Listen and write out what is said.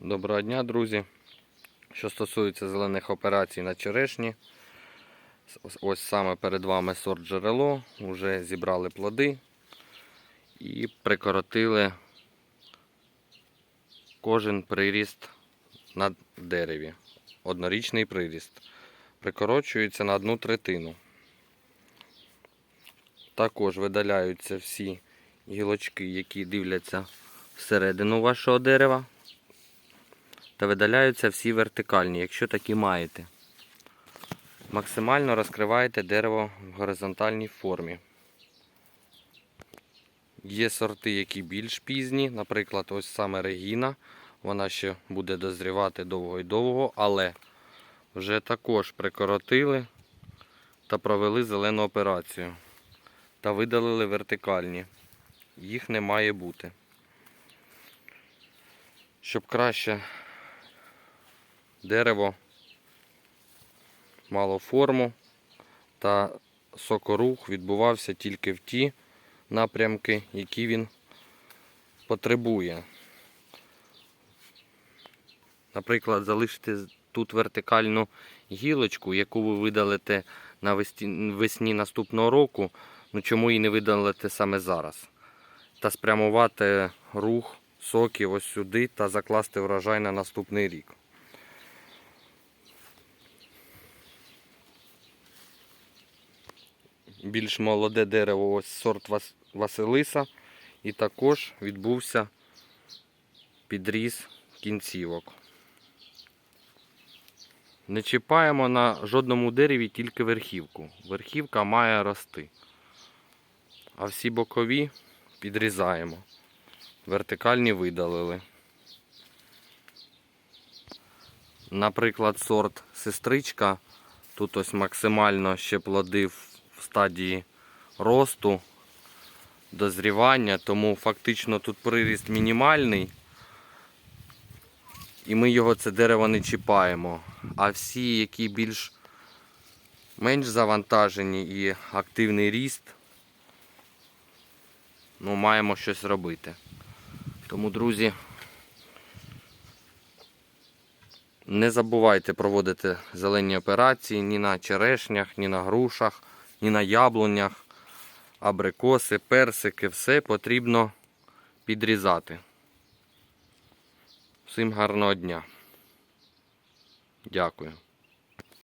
Доброго дня, друзі. Що стосується зелених операцій на черешні, ось- саме перед вами сорт джерело. Вже зібрали плоди і прикоротили кожен приріст на дереві. Однорічний приріст. Прикорочується на одну третину. Також видаляються всі гілочки, які дивляться всередину вашого дерева та видаляються всі вертикальні, якщо такі маєте. Максимально розкриваєте дерево в горизонтальній формі. Є сорти, які більш пізні, наприклад, ось саме Регіна. Вона ще буде дозрівати довго і довго, але вже також прикоротили та провели зелену операцію. Та видалили вертикальні. Їх не має бути. Щоб краще дерево мало форму та сокорух відбувався тільки в ті напрямки, які він потребує. Наприклад, залишити тут вертикальну гілочку, яку ви видалите навесні- весні наступного року, ну чому її не видалити саме зараз? Та спрямувати рух соків ось сюди та закласти врожай на наступний рік. Більш молоде дерево, ось сорт Василиса. І також відбувся підріз кінцівок. Не чіпаємо на жодному дереві тільки верхівку. Верхівка має рости. А всі бокові підрізаємо. Вертикальні видалили. Наприклад, сорт сестричка. Тут ось максимально ще плоди в стадії росту, дозрівання, тому фактично тут приріст мінімальний. І ми його це дерево не чіпаємо. А всі, які більш менш завантажені і активний ріст, ну, маємо щось робити. Тому, друзі, не забувайте проводити зелені операції ні на черешнях, ні на грушах, ні на яблунях, абрикоси, персики, все потрібно підрізати. Всім гарного дня. Дякую.